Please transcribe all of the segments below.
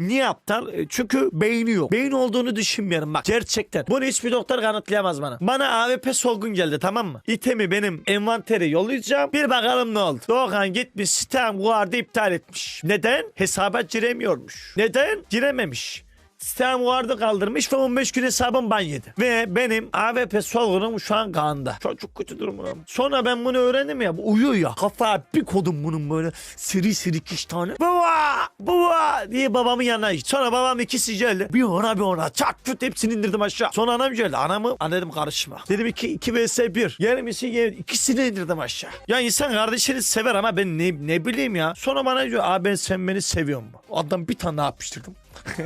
Niye aptal? E, Çünkü beyni yok. Beyin olduğunu düşünmüyorum bak. Gerçekten. Bunu hiçbir doktor kanıtlayamaz bana. Bana AWP solgun geldi tamam mı? İtemi benim envanteri yollayacağım. Bir bakalım ne oldu. Doğukan gitmiş sistem vardı iptal etmiş. Neden? Hesaba giremiyormuş. Neden? Girememiş. Sistem vardı kaldırmış ve 15 gün hesabım ban yedi. Ve benim AWP solgunum şu an kanda. Çok kötü durumda. Sonra ben bunu öğrendim ya. Bu uyuyor ya. Kafa bir kodum bunun böyle seri seri iki tane. Baba! Baba! diye babamın yanına gitti. Sonra babam ikisi geldi. Bir ona bir ona. Çat çut hepsini indirdim aşağı. Sonra anam geldi. Anamı ana dedim karışma. Dedim 2 2 vs 1. Yer misin yer? İkisini indirdim aşağı. Ya insan kardeşini sever ama ben ne, ne bileyim ya. Sonra bana diyor abi ben sen beni seviyor mu? Adam bir tane daha yapıştırdım.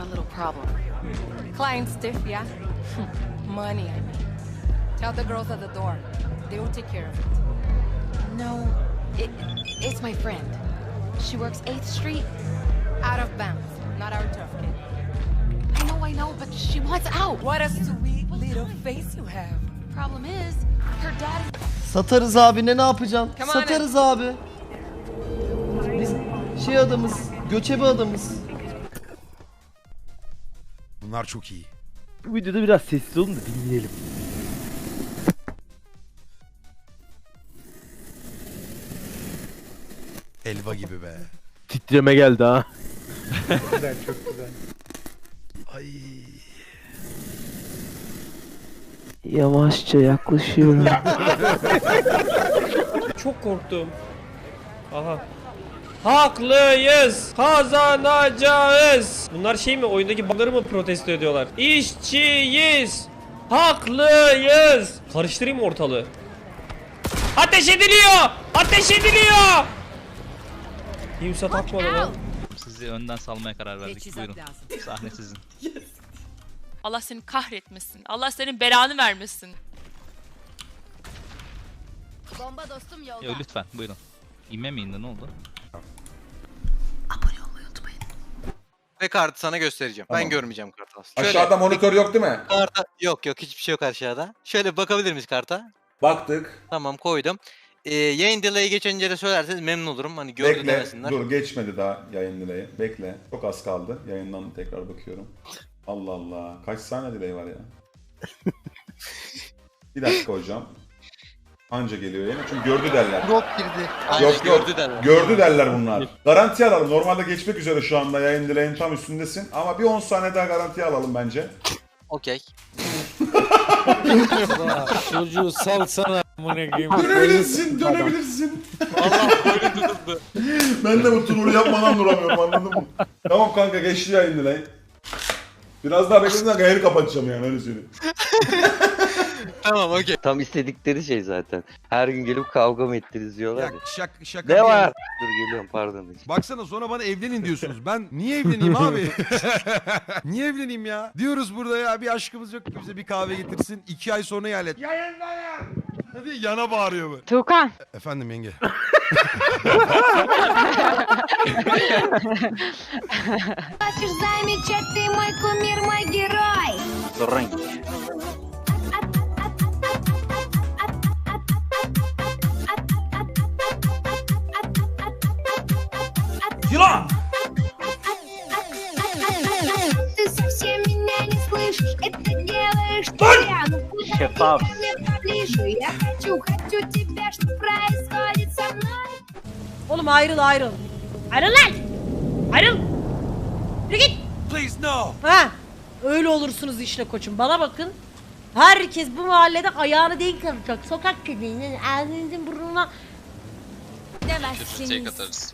a little problem. Client stiff, yeah? Money, I mean. Tell the girls at the door. They will take care of it. No, it, it's my friend. She works 8th Street. Out of bounds. Not our tough kid. I know, I know, but she wants out. What a sweet little face you have. Problem is, her dad Satarız abi ne ne yapacaksın? Satarız abi. Biz şey adamız, göçebe adamız. Bunlar çok iyi. Bu videoda biraz sessiz olun da dinleyelim. Elva gibi be. Titreme geldi ha. Ay. Yavaşça yaklaşıyorum. Çok korktum. Aha. Haklıyız. Kazanacağız. Bunlar şey mi oyundaki bug'ları mı protesto ediyorlar? İşçiyiz. Haklıyız. Karıştırayım mı ortalığı? Ateş ediliyor. Ateş ediliyor. Kimse takmadı lan. Sizi önden salmaya karar verdik. Buyurun. Sahne sizin. Allah seni kahretmesin. Allah senin belanı vermesin. Bomba dostum yolda. Yo, lütfen buyurun. İnme mi indi ne oldu? Ve kartı sana göstereceğim. Ben görmeyeceğim kartı aslında. Aşağıda monitör yok değil mi? karta yok yok hiçbir şey yok aşağıda. Şöyle bir bakabilir miyiz karta? Baktık. Tamam koydum. Ee, yayın delay'i geçince de söylerseniz memnun olurum. Hani gördü Bekle. demesinler. Dur geçmedi daha yayın dileği. Bekle. Çok az kaldı. Yayından tekrar bakıyorum. Allah Allah. Kaç saniye dileği var ya? bir dakika hocam. Anca geliyor yine. Çünkü gördü derler. Drop girdi. Aynen Yok, yok. gördü derler. Gördü derler bunlar. Garanti alalım. Normalde geçmek üzere şu anda yayın dileğin tam üstündesin. Ama bir 10 saniye daha garantiye alalım bence. Okey. Çocuğu salsana amına koyayım. Dönebilirsin, dönebilirsin. Allah böyle Ben de bu turunu yapmadan duramıyorum anladın mı? Tamam kanka geçti yayın dileği. Biraz daha beklediğinden yayını kapatacağım yani öyle söyleyeyim Tamam okey. Tam istedikleri şey zaten. Her gün gelip kavga mı ettiniz diyorlar Ya ya. şak, şaka Ne bir var? yana. Dur geliyorum pardon. Baksana sonra bana evlenin diyorsunuz. Ben niye evleneyim abi? niye evleneyim ya? Diyoruz burada ya bir aşkımız yok ki bize bir kahve getirsin. iki ay sonra yerlet. Yayınlayın! Hadi yana bağırıyor bu. Tukan. Efendim yenge. Замечательный мой кумир, мой герой. Yılan! Ты совсем меня не слышишь, это делаешь ты. Ну куда Шеф, ты ко мне поближе? Я хочу, хочу тебя, что происходит со мной? Oğlum ayrıl ayrıl. Ayrıl lan. Ayrıl. Yürü git. Please no. Ha. Öyle olursunuz işte koçum. Bana bakın. Herkes bu mahallede ayağını denk kalacak. Sokak köpeğinin ağzınızın burnuna demezsiniz. atarız.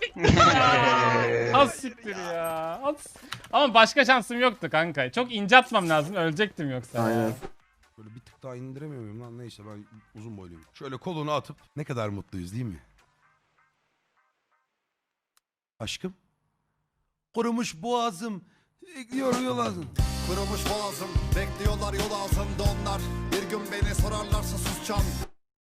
Az siktir ya. Az. Ama başka şansım yoktu kanka. Çok ince atmam lazım. Ölecektim yoksa. Aynen. Böyle bir tık daha indiremiyor muyum lan? Neyse ben uzun boyluyum. Şöyle kolunu atıp ne kadar mutluyuz değil mi? Aşkım. Kurumuş boğazım Bekliyor yol ağzın. Kırılmış boğazım Bekliyorlar yol ağzında onlar Bir gün beni sorarlarsa susacağım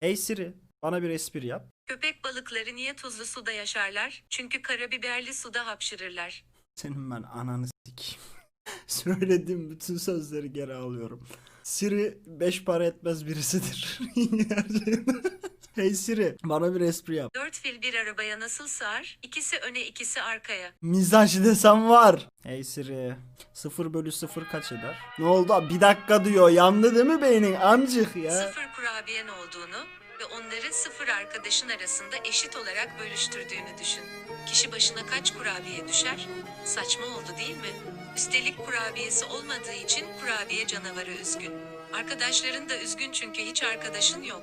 Hey Siri, bana bir espri yap. Köpek balıkları niye tuzlu suda yaşarlar? Çünkü karabiberli suda hapşırırlar. Senin ben ananı sikeyim. Söylediğim bütün sözleri geri alıyorum. Siri beş para etmez birisidir. Hey Siri, bana bir espri yap. Dört fil bir arabaya nasıl sığar? İkisi öne ikisi arkaya. Mizaj desem var. Hey Siri, 0 bölü 0 kaç eder? Ne oldu? Bir dakika diyor. Yandı değil mi beynin? Amcık ya. Sıfır kurabiyen olduğunu ve onları sıfır arkadaşın arasında eşit olarak bölüştürdüğünü düşün. Kişi başına kaç kurabiye düşer? Saçma oldu değil mi? Üstelik kurabiyesi olmadığı için kurabiye canavarı üzgün. Arkadaşların da üzgün çünkü hiç arkadaşın yok.